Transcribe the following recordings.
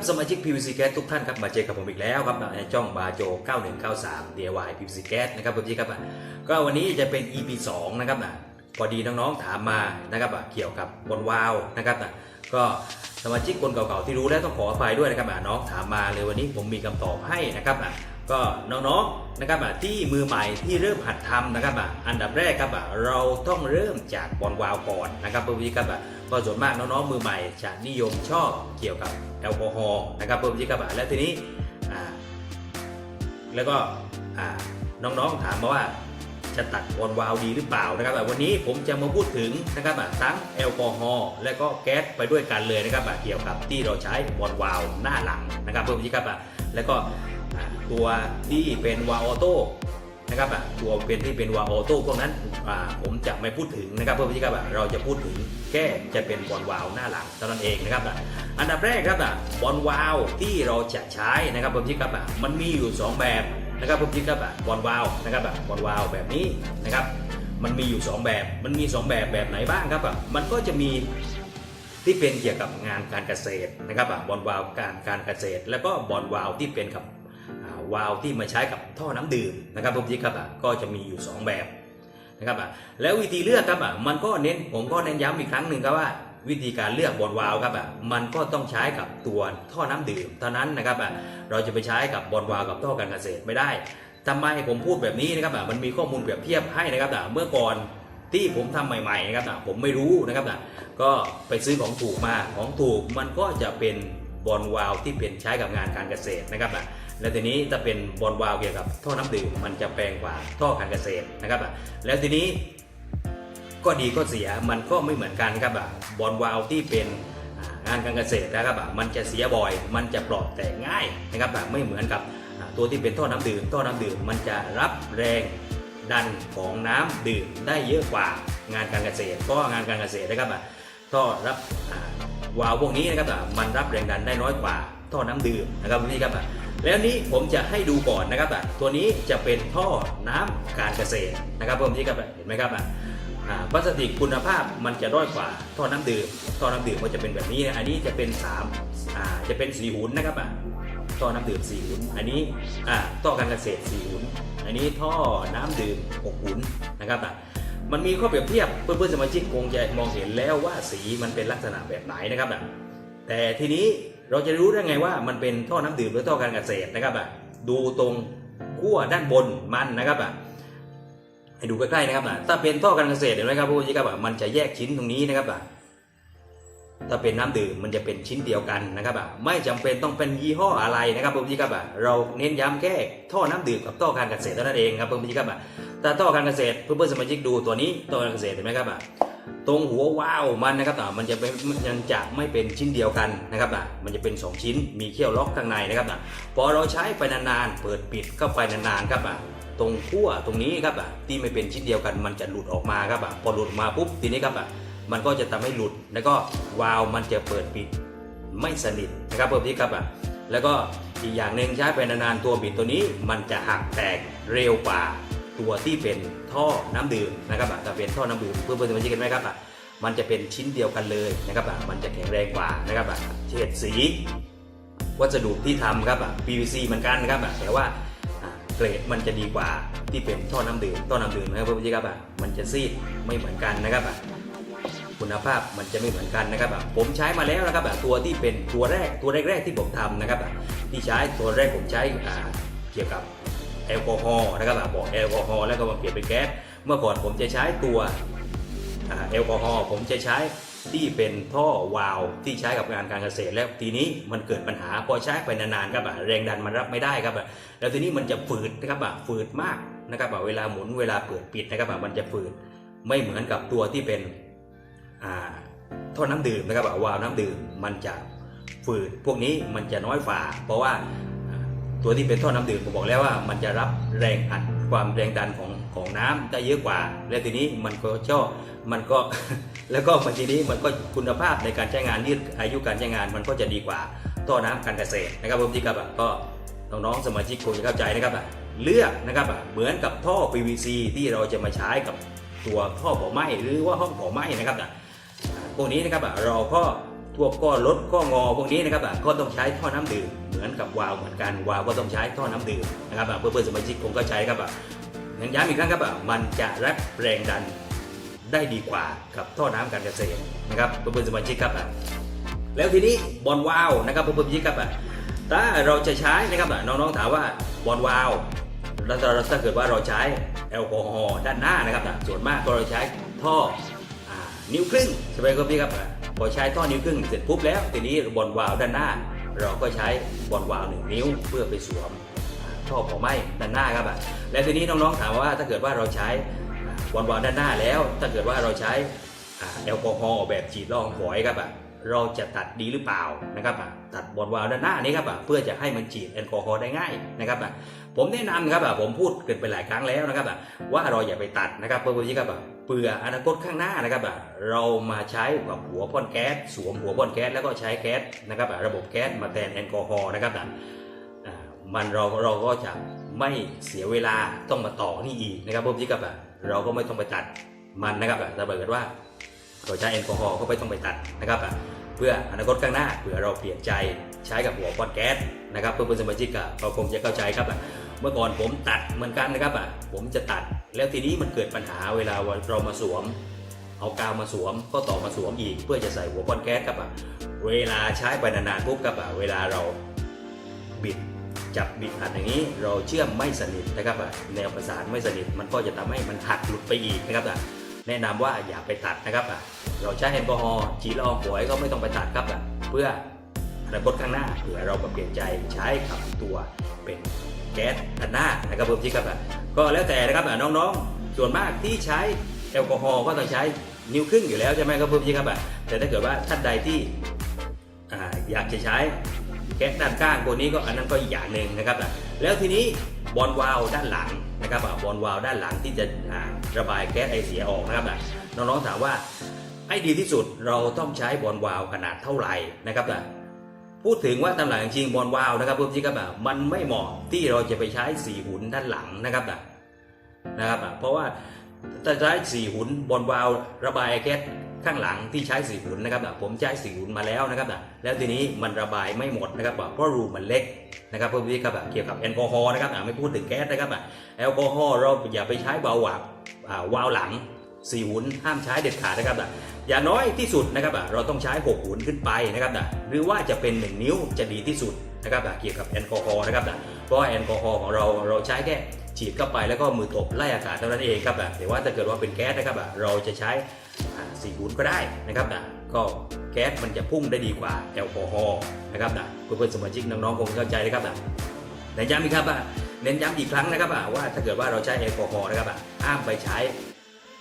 ครับสมาชิก PVC Gas ทุกท่านครับมาเจอกับผมอีกแล้วครับในช่องบาโจ 9193 DIY PVC Gas นะครับผมที่ครับก็วันนี้จะเป็น EP 2 นะครับนะพอดีน้องๆถามมานะครับเกี่ยวกับบนวาล์วนะครับนะก็สมาชิกคนเก่าๆที่รู้แล้วต้องขออภัยด้วยนะครับน้องถามมาเลยวันนี้ผมมีคำตอบให้นะครับนะก็น้องๆนะครับที่มือใหม่ที่เริ่มหัดทำนะครับอันดับแรกครับเราต้องเริ่มจากบอลวาล์วก่อนนะครับผมที่ครับ ก็ส่วนมากน้องๆมือใหม่จะนิยมชอบเกี่ยวกับแอลกอฮอล์นะครับเพิ่มที่กระบะแล้วทีนี้แล้วก็น้องๆถามมาว่าจะตัดบอลวาล์วดีหรือเปล่านะครับวันนี้ผมจะมาพูดถึงนะครับทั้งแอลกอฮอล์และก็แก๊สไปด้วยกันเลยนะครับเกี่ยวกับที่เราใช้บอลวาล์วหน้าหลังนะครับเพิ่มที่กระบะแล้วก็ตัวที่เป็นวาล์วออโต้ นะครับอะตัวเป็นที่เป็นวาล์วออโต้พวกนั้นผมจะไม่พูดถึงนะครับเพื่อที่ครับเราจะพูดถึงแค่จะเป็นบอลวาวหน้าหลังเท่านั้นเองนะครับอะอันดับแรกครับอะบอลวาวที่เราจะใช้นะครับเพื่อที่ครับมันมีอยู่ 2 แบบนะครับเพื่อที่ครับบอลวาวนะครับบอลวาวแบบนี้นะครับมันมีอยู่ 2 แบบ มันมี 2 แบบแบบไหนบ้างครับมันก็จะมีที่เป็นเกี่ยวกับงานการเกษตรนะครับบอลวาวการการเกษตร แล้วก็บอลวาวที่เป็นกับ วาล์วที่มาใช้กับท่อน้ำดื่มนะครับทุกทีครับอะก็จะมีอยู่ 2 แบบนะครับอะแล้ววิธีเลือกครับอะมันก็เน้นผมก็เน้นย้ำอีกครั้งหนึ่งครับว่าวิธีการเลือกบอลวาล์วครับอะมันก็ต้องใช้กับตัวท่อน้ำดื่มเท่านั้นนะครับอะเราจะไปใช้กับบอลวาล์วกับท่อการเกษตรไม่ได้ทำไมผมพูดแบบนี้นะครับอะมันมีข้อมูลเปรียบเทียบให้นะครับอะเมื่อก่อนที่ผมทำใหม่ๆนะครับอะผมไม่รู้นะครับอะก็ไปซื้อของถูกมาของถูกมันก็จะเป็นบอลวาล์วที่เป็นใช้กับงานการเกษตรนะครับอะ แล้วทีนี้ถ้าเป็นบอลวาล์วเกี่ยวกับท่อน้ำดื่มมันจะแพงกว่าท่อการเกษตรนะครับอะแล้วทีนี้ก็ดีก็เสียมันก็ไม่เหมือนกันครับบอลวาล์วที่เป็นงานการเกษตรนะครับมันจะเสียบ่อย มันจะปลอดแตกง่ายนะครับไม่เหมือนกับตัวที่เป็นท่อน้ำดื่มท่อน้ำดื่มมันจะรับแรงดันของน้ำดื่มได้เยอะกว่างานการเกษตรเพราะว่างานการเกษตรนะครับอะท่อรับวาล์วพวกนี้นะครับอะมันรับแรงดันได้น้อยกว่าท่อน้ำดื่มนะครับนี่ครับ แล้วนี้ผมจะให้ดูก่อนนะครับอะตัวนี้จะเป็นท่อน้ำการเกษตรนะครับเพิ่มที่ครับเห็นไหมครับอะพลาสติกคุณภาพมันจะด้อยกว่าท่อน้ำดื่มท่อน้ำดื่มก็จะเป็นแบบนี้นะอันนี้จะเป็น3อ่าจะเป็นสีหุ่นนะครับอะท่อน้ำดื่มสีหุ่นอันนี้อ่าท่อการเกษตรสีหุ่นอันนี้ท่อน้ำดื่มหกหุ่นนะครับอะมันมีข้อเปรียบเทียบเพื่อนๆสมาชิกคงจะมองเห็นแล้วว่าสีมันเป็นลักษณะแบบไหนนะครับอะแต่ทีนี้ เราจะรู้ได้ไงว่ามันเป็นท่อน้ำดื่มหรือท่อการเกษตรนะครับอะดูตรงขั้วด้านบนมันนะครับอะให้ดูใกล้ๆนะครับอะถ้าเป็นท่อการเกษตรเห็นไหมครับพวกนี้ครับอะมันจะแยกชิ้นตรงนี้นะครับอะถ้าเป็นน้ำดื่มมันจะเป็นชิ้นเดียวกันนะครับอะไม่จำเป็นต้องเป็นยี่ห้ออะไรนะครับพวกนี้ครับอะเราเน้นย้ำแค่ท่อน้ำดื่มกับท่อการเกษตรเท่านั้นเองครับพวกนี้ครับอะแต่ท่อการเกษตรเพื่อนๆสมาชิกดูตัวนี้ท่อการเกษตรเห็นไหมครับอะ ตรงหัวว้าวมันนะครับอะมันจะเป็นมันจะไม่เป็นชิ้นเดียวกันนะครับอะมันจะเป็น 2 ชิ้นมีเขี้ยวล็อกข้างในนะครับอะพอเราใช้ไปนานๆเปิดปิดเข้าไปนานๆครับอะตรงขั้วตรงนี้ครับอะที่ไม่เป็นชิ้นเดียวกันมันจะหลุดออกมาครับอะพอหลุดออกมาปุ๊บทีนี้ครับอะมันก็จะทำให้หลุดแล้วก็วาล์วมันจะเปิดปิดไม่สนิทนะครับเพิ่มที่ครับอะแล้วก็อีกอย่างหนึ่งใช้ไปนานๆตัวบิดตัวนี้มันจะหักแตกเร็วกว่า ตัวที่เป็นท่อน้ำดื่มนะครับอะถ้าเป็นท่อน้ำดื่มเพื่อนๆสมาชิกกันไหมครับอะมันจะเป็นชิ้นเดียวกันเลยนะครับอะมันจะแข็งแรงกว่านะครับอะเฉดสี วัสดุที่ทำครับอะ PVC เหมือนกันครับอะแต่ว่าเกรดมันจะดีกว่าที่เป็นท่อน้ำดื่มท่อน้ำดื่มนะครับเพื่อนๆสมาชิกครับอะมันจะซีดไม่เหมือนกันนะครับอะคุณภาพมันจะไม่เหมือนกันนะครับผมใช้มาแล้วนะครับตัวที่เป็นตัวแรกตัวแรกๆที่ผมทำนะครับที่ใช้ตัวแรกผมใช้เกี่ยวกับ แอลกอฮอล์นะครับอะบอกแอลกอฮอล์แล้วก็มาเปลี่ยนเป็นแก๊สเมื่อก่อนผมจะใช้ตัวแอลกอฮอล์ผมจะใช้ที่เป็นท่อวาล์วที่ใช้กับงานการเกษตรแล้วทีนี้มันเกิดปัญหาพอใช้ไปนานๆครับแรงดันมันรับไม่ได้ครับแล้วทีนี้มันจะฝืดนะครับฝืดมากนะครับเวลาหมุนเวลาเปิดปิดนะครับมันจะฝืดไม่เหมือนกับตัวที่เป็นท่อน้ำดื่มนะครับวาล์วน้ำดื่มมันจะฝืดพวกนี้มันจะน้อยฝ่า เพราะว่า ตัวที่เป็นท่อน้ำดื่มผมบอกแล้วว่ามันจะรับแรงอัดความแรงดันของของน้ำได้เยอะกว่า และทีนี้มันก็ชอบมันก็แล้วก็ทีนี้มันก็คุณภาพในการใช้งานยืดอายุการใช้งานมันก็จะดีกว่าท่อน้ำการเกษตรนะครับผมที่ครับก็น้องๆสมาชิกคงจะเข้าใจนะครับอะเลือกนะครับอะเหมือนกับท่อ PVC ที่เราจะมาใช้กับตัวท่อเผาไหม้หรือว่าห้องเผาไหม้นะครับอะพวกนี้นะครับเราก็ พวกก้อลดก้องอพวกนี้นะครับอะก็ต้องใช้ท่อน้ำดื่มเหมือนกับวาล์วเหมือนกันวาล์วก็ต้องใช้ท่อน้ำดื่มนะครับอะเพื่อนสมาชิกคงเข้าใจครับอะงั้นย้ำอีกครั้งครับอะมันจะรับแรงดันได้ดีกว่ากับท่อน้ำการเกษตรนะครับเพื่อนๆสมาชิกครับแล้วทีนี้บอลวาล์วนะครับเพื่อนๆสมาชิกครับถ้าเราจะใช้นะครับน้องๆถามว่าบอลวาล์วแล้วถ้าถ้าเกิดว่าเราใช้แอลกอฮอล์ด้านหน้านะครับอะส่วนมากก็เราใช้ท่อนิ้วครึ่งใช่ไหมครับพี่ครับ พอใช้ท่อนิ้วครึ่งเสร็จปุ๊บแล้วทีนี้บอลวาล์วด้านหน้า เราก็ใช้บอลวาล์วหนึ่งนิ้วเพื่อไปสวมท่อเผาไหม้ด้านหน้าครับอะแล้วทีนี้น้องๆถามว่าถ้าเกิดว่าเราใช้บอลวาล์วด้านหน้าแล้ว ถ้าเกิดว่าเราใช้แอลกอฮอล์แบบฉีดลองฝอยครับอะเราจะตัดดีหรือเปล่านะครับอะตัดบอลวาล์วด้านหน้านี้ครับอะเพื่อจะให้มันฉีดแอลกอฮอล์ได้ง่ายนะครับอะ ผมแนะนำครับผมพูดเกินไปหลายครั้งแล้วนะครับว่าเราอย่าไปตัดนะครับเพื่อที่กับเปลืออนาคตข้างหน้านะครับแบบเรามาใช้แบบหัวพ่นแก๊สสวมหัวพ่นแก๊สแล้วก็ใช้แก๊สนะครับแบบระบบแก๊สมาแทนแอลกอฮอล์นะครับแบบมันเราเราก็จะไม่เสียเวลาต้องมาต่อนี่อีกนะครับเพื่อที่กับเราก็ไม่ต้องไปตัดมันนะครับแบบถ้าเกิดว่าเราใช้แอลกอฮอล์ก็ไม่ต้องไปตัดนะครับแบบเพื่ออนาคตข้างหน้าเผื่อเราเปลี่ยนใจใช้กับหัวพ่นแก๊สนะครับเพื่อนๆสมาชิกเราคงจะเข้าใจครับ เมื่อก่อนผมตัดเหมือนกันนะครับอะผมจะตัดแล้วทีนี้มันเกิดปัญหาเวลาเรามาสวม เอากาวมาสวมก็ต่อมาสวมอีก เพื่อจะใส่หัวก้อนแก๊สครับอะเวลาใช้ไปนานๆปุ๊บครับอะเวลาเราบิดจับบิดอัดอย่างนี้เราเชื่อมไม่สนิทนะครับอะแนวประสานไม่สนิทมันก็จะทำให้มันหักหลุดไปอีกนะครับอะแนะนำว่าอย่าไปตัดนะครับอะเราใช้แอลกอฮอล์ฉีดละอองฝอยก็ไม่ต้องไปตัดครับอะเพื่ออนาคตข้างหน้าเผื่อเราเปลี่ยนใจใช้กับตัวเป็น แก๊สอันหน้านะครับผมที่ครับก็แล้วแต่นะครับน้องๆ ส่วนมากที่ใช้แอลกอฮอล์ก็ต้องใช้นิ้วครึ่งอยู่แล้วใช่ไหมครับผมที่ครับแต่ถ้าเกิดว่าท่านใดที่อยากจะใช้แก๊สด้านข้างตัวนี้ก็อันนั้นก็อีกอย่างหนึ่งนะครับแล้วทีนี้บอลวาล์วด้านหลังนะครับบอลวาล์วด้านหลังที่จะระบายแก๊สไอเสียออกนะครับน้องๆถามว่าให้ดีที่สุดเราต้องใช้บอลวาล์วขนาดเท่าไหร่นะครับ พูดถึงว่าตำหลังจริงบอลวาวนะครับเพื่อนที่ครับแบบมันไม่เหมาะที่เราจะไปใช้สี่หุนด้านหลังนะครับแบบนะครับ เพราะว่าถ้าใช้สี่หุนบอลวาวระบายแก๊สข้างหลังที่ใช้สี่หุนนะครับแบบผมใช้สี่หุนมาแล้วนะครับแบบแล้วทีนี้มันระบายไม่หมดนะครับเพราะรูมันเล็กนะครับเพื่อนที่ครับแบบเกี่ยวกับแอลกอฮอล์นะครับอะไม่พูดถึงแก๊สนะครับแบบแอลกอฮอล์เราอย่าไปใช้เบาหวานอ่าวาวหลังสี่หุนห้ามใช้เด็ดขาดนะครับแบบ อย่างน้อยที่สุดนะครับเราต้องใช้6หุนขึ้นไปนะครับอะหรือว่าจะเป็น 1 นิ้วจะดีที่สุดนะครับเกี่ยวกับแอลกอฮอล์นะครับอะเพราะแอลกอฮอล์ของเราเราใช้แค่ฉีดเข้าไปแล้วก็มือตบไล่อากาศเท่านั้นเองครับอะแต่ว่าถ้าเกิดว่าเป็นแก๊สนะครับเราจะใช้สี่หุนก็ได้นะครับอะก็แก๊สมันจะพุ่งได้ดีกว่าแอลกอฮอล์นะครับอะเพื่อนๆสมาชิกน้องๆคงเข้าใจนะครับอะเน้นย้ำอีกครับอะเน้นย้ำอีกครั้งนะครับว่าถ้าเกิดว่าเราใช้แอลกอฮอล์นะครับอ้ามไปใช้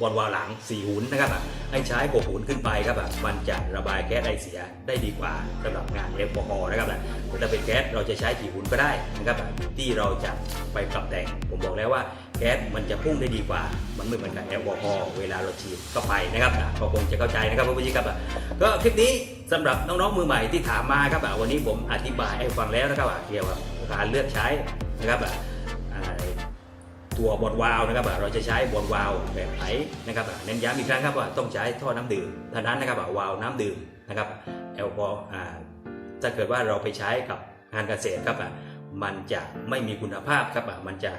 บอลวาวหลัง 4 หุนนะครับให้ใช้6หุนขึ้นไปครับมันจะระบายแก๊สไอเสียได้ดีกว่าสำหรับงานแอลกอฮอล์นะครับแต่ถ้าเป็นแก๊สเราจะใช้กี่หุนก็ได้นะครับที่เราจะไปปรับแต่งผมบอกแล้วว่าแก๊สมันจะพุ่งได้ดีกว่า มันไม่เหมือนกับแอลกอฮอล์เวลาเราฉีดเข้าไปนะครับอะก็คงจะเข้าใจนะครับเพื่อนๆครับ ก็คลิปนี้สำหรับน้องๆมือใหม่ที่ถามมาครับวันนี้ผมอธิบายให้ฟังแล้วนะครับเกี่ยวกับการเลือกใช้นะครับ ตัวบอลวาล์วนะครับเราจะใช้บอลวาล์วแบบไหนนะครับเน้นย้ำอีกครั้งครับว่าต้องใช้ท่อน้ำดื่มเท่านั้นนะครับวาล์วน้ำดื่มนะครับแอลกอฮอล์ถ้าเกิดว่าเราไปใช้กับงานเกษตรครับมันจะไม่มีคุณภาพครับมันจะ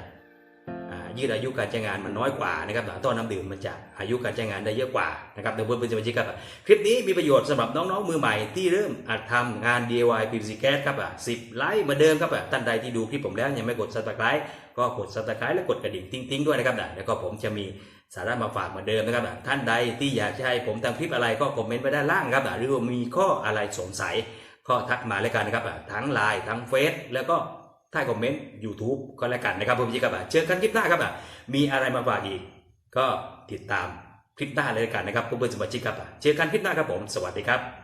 ยืดอายุการใช้งานมันน้อยกว่านะครับอะท่อน้ำดื่มมันจะอายุการใช้งานได้เยอะกว่านะครับเดี๋ยวเพื่อนๆสมาชิกครับคลิปนี้มีประโยชน์สำหรับน้องๆมือใหม่ที่เริ่มอัดทำงาน DIY PVC Gas ครับอะ10ไลค์มือนเดิมครับอะท่านใดที่ดูคลิปผมแล้วยังไม่กด subscribe ก็กด subscribe และกดกระดิ่งติ้งๆด้วยนะครับนะแล้วก็ผมจะมีสาระมาฝากเหมือนเดิมนะครับท่านใดที่อยากจะให้ผมทำคลิปอะไรก็คอมเมนต์ไว้ด้านล่างครับนะหรือว่ามีข้ออะไรสงสัยก็ทักมาแล้วกันนะครับนะทั้งไลน์ทั้งเฟซแล้วก็ ใต้คอมเมนต์ YouTube ก็แล้วกันนะครับผมจีครับเจอกันคลิปหน้าครับมีอะไรมาฝากอีก ก็ติดตามคลิปหน้าเลยกันนะครับเพื่อนสมาชิกครับเจอกันคลิปหน้าครับผม สวัสดีครับ